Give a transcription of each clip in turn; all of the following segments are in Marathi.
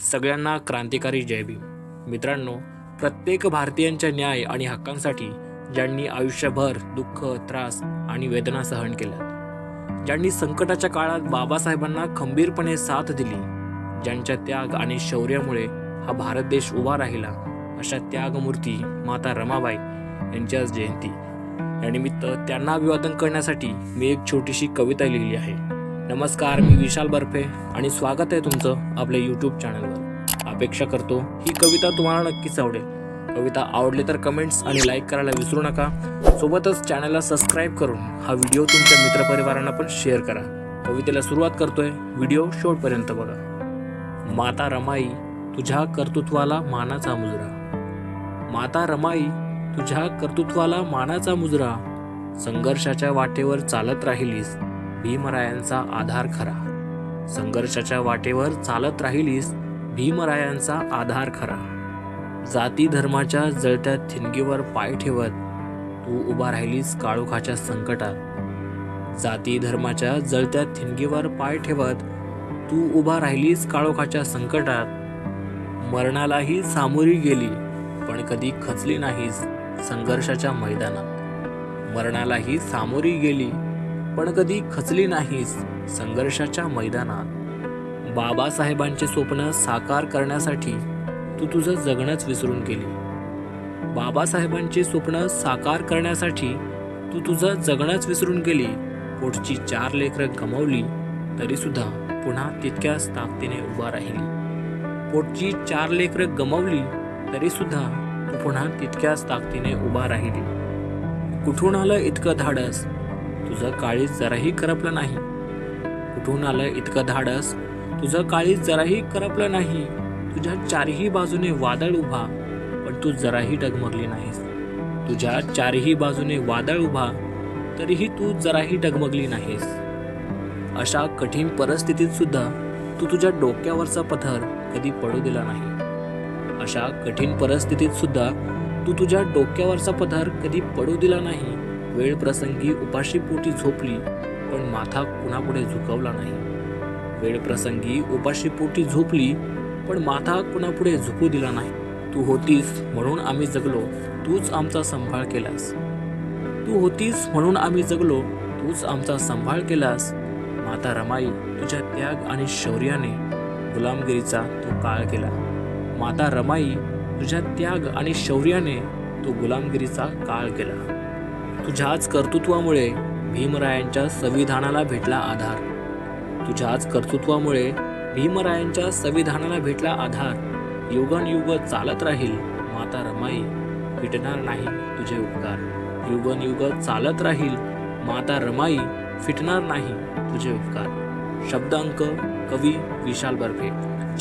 सगळ्यांना क्रांतिकारी जय भीम. मित्रांनो प्रत्येक भारतीयांच्या न्याय आणि हक्कांसाठी ज्यांनी आयुष्यभर दुःख त्रास आणि वेदना सहन केल्या ज्यांनी संकटाच्या काळात बाबासाहेबांना खंबीरपणे साथ दिली ज्यांच्या त्याग आणि शौर्यामुळे हा भारत देश उभा राहिला अशा त्यागमूर्ती माता रमाबाई यांच्याच जयंती. यानिमित्त त्यांना अभिवादन करण्यासाठी मी एक छोटीशी कविता लिहिली आहे. नमस्कार मी विशाल बर्फे आणि स्वागत आहे तुमचं आपल्या यूट्यूब चॅनलवर अपेक्षा करतो ही कविता तुम्हाला नक्कीच आवडेल. कविता आवडली तर कमेंट्स आणि लाईक करायला विसरू नका. सोबतच चॅनलला सबस्क्राईब करून हा व्हिडिओ तुमच्या मित्रपरिवारांना पण शेअर करा. कवितेला सुरुवात करतोय व्हिडिओ शेवटपर्यंत बघा. माता रमाई तुझ्या कर्तृत्वाला मानाचा मुजरा. माता रमाई तुझ्या कर्तृत्वाला मानाचा मुजरा. संघर्षाच्या वाटेवर चालत राहिलीस. भीमरायांचा आधार खरा. संघर्षाच्या वाटेवर चालत राहिलीस भीमरायांचा आधार खरा. जाती धर्माच्या जळत्या थिणगीवर पाय ठेवत तू उभा राहिलीस काळोखाच्या संकटात. जाती धर्माच्या जळत्या थिणगीवर पाय ठेवत तू उभा राहिलीस काळोखाच्या संकटात. मरणालाही सामोरी गेली पण कधी खचली नाहीस संघर्षाच्या मैदानात. मरणालाही सामोरी गेली पण कधी खचली नाहीस संघर्षाच्या मैदानात. बाबासाहेबांचे स्वप्न साकार करण्यासाठी तू तुझं जगणंच विसरून गेली. बाबासाहेबांचे स्वप्न साकार करण्यासाठी तू तुझं जगणंच विसरून गेली. पुढची चार लेकरं गमावली तरीसुद्धा पुन्हा तितक्याच ताकदीने उभा राहिली. पोटची चार लेकरं गमावली तरीसुद्धा तू पुन्हा तितक्याच ताकदीने उभा राहिली. कुठून आलं इतकं धाडस? तुझं काळीज जराही करपलं नाही. कुठून आलं इतकं धाडस? तुझं काळीज जराही करपलं नाही. तुझ्या चारही बाजूने वादळ उभा पण तू जराही डगमगली नाहीस. तुझ्या चारही बाजूने वादळ उभा तरीही तू जराही डगमगली नाहीस. अशा कठीण परिस्थितीत सुद्धा तू तुझ्या डोक्यावरचा पथर कधी पडू दिला नाही. अशा कठीण परिस्थितीत सुद्धा तू तुझ्या डोक्यावरचा पथर कधी पडू दिला नाही. वेळ प्रसंगी उपाशी पोटी झोपली पण माथा कुणापुढे झुकवला नाही. वेळ प्रसंगी उपाशी पोटी झोपली पण माथा कुणापुढे झुकू दिला नाही. तू होतीस म्हणून आम्ही जगलो तूच आमचा सांभाळ केलास. तू होतीस म्हणून आम्ही जगलो तूच आमचा सांभाळ केलास. माता रमाई तुझ्या त्याग आणि शौर्याने गुलामगिरीचा तो काळ केला. माता रमाई तुझ्या त्याग आणि शौर्याने तो गुलामगिरीचा काळ केला. तुझ्याच कर्तृत्वामुळे भीमरायांच्या संविधानाला भेटला आधार. तुझ्याच कर्तृत्वामुळे भीमरायांच्या संविधानाला भेटला आधार. युगनयुग चालत राहील माता रमाई. फिटणार नाही तुझे उपकार. युगनयुग चालत राहील माता रमाई. फिटणार नाही तुझे उपकार. शब्दांक कवी विशाल बर्फे.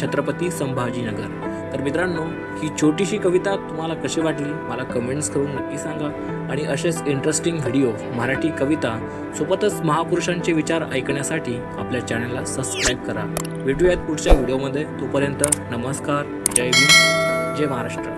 छत्रपती संभाजीनगर. तर मित्रांनो ही छोटीशी कविता तुम्हाला कशी वाटली मला कमेंट्स करून नक्की सांगा. आणि असेच इंटरेस्टिंग व्हिडिओ मराठी कविता सोबतच महापुरुषांचे विचार ऐकण्यासाठी आपल्या चॅनलला सबस्क्राईब करा. भेटूयात पुढच्या व्हिडिओमध्ये तोपर्यंत नमस्कार. जय भीम. जय महाराष्ट्र.